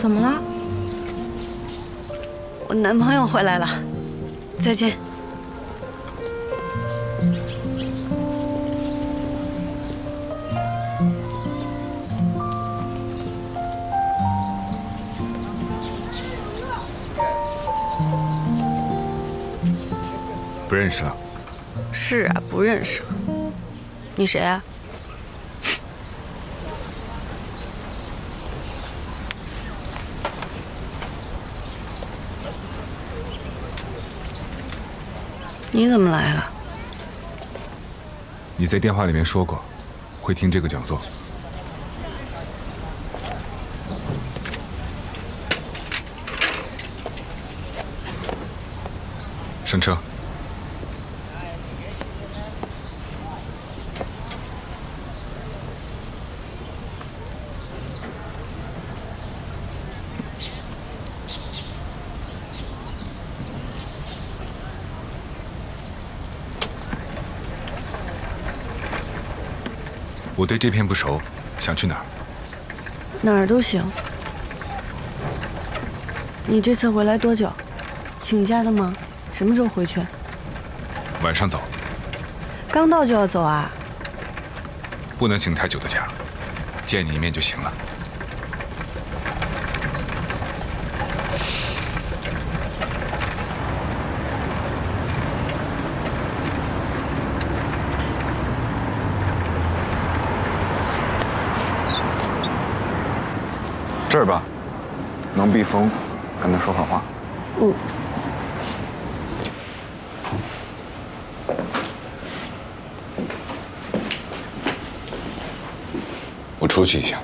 怎么了？我男朋友回来了，再见。不认识了。是啊，不认识。你谁啊？你怎么来了？你在电话里面说过，会听这个讲座。上车。我对这片不熟，想去哪儿？哪儿都行。你这次回来多久？请假的吗？什么时候回去？晚上走。刚到就要走啊？不能请太久的假，见你一面就行了。这儿吧，能避风，跟他说会话。嗯。我出去一下。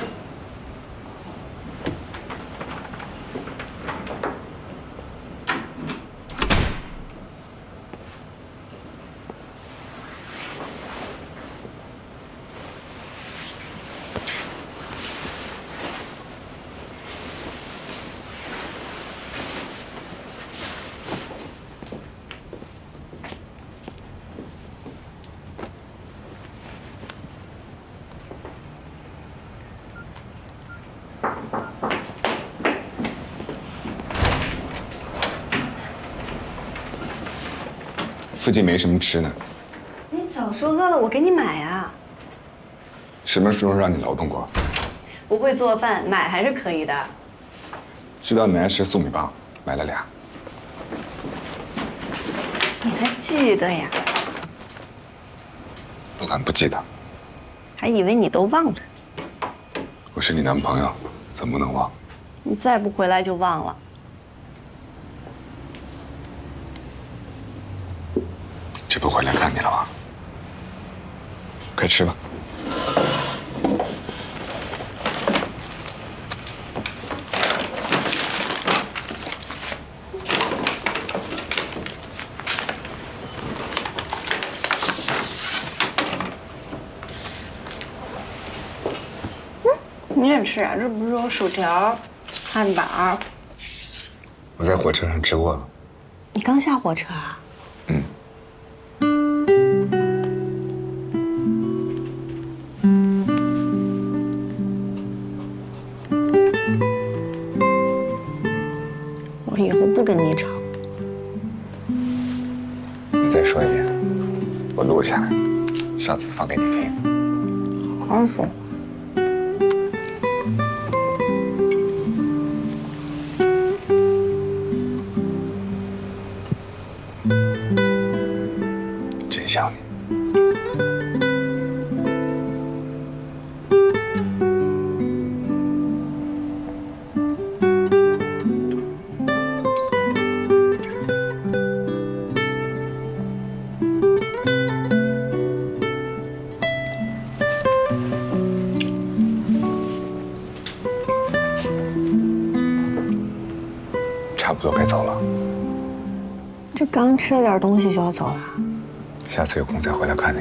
附近没什么吃的。你早说饿了，我给你买啊。什么时候让你劳动过？不会做饭，买还是可以的。知道你爱吃粟米棒，买了俩。你还记得呀？不敢不记得。还以为你都忘了。我是你男朋友，怎么能忘？你再不回来就忘了。这不回来看你了吗？快吃吧。你也吃啊？这不是有薯条、汉堡？我在火车上吃过了。你刚下火车啊？我以后不跟你吵。你再说一遍，我录下来，下次放给你听。好好说话。真想你。差不多该走了，这刚吃了点东西就要走了？下次有空再回来看你。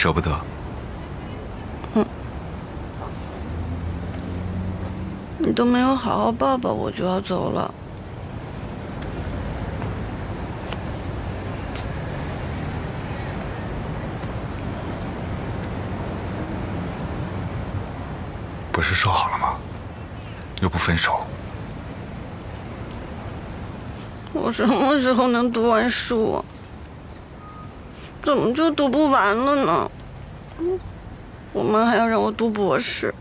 舍不得。你都没有好好抱抱我就要走了。不是说好了吗？又不分手。我什么时候能读完书啊？怎么就读不完了呢？嗯我妈还要让我读博士。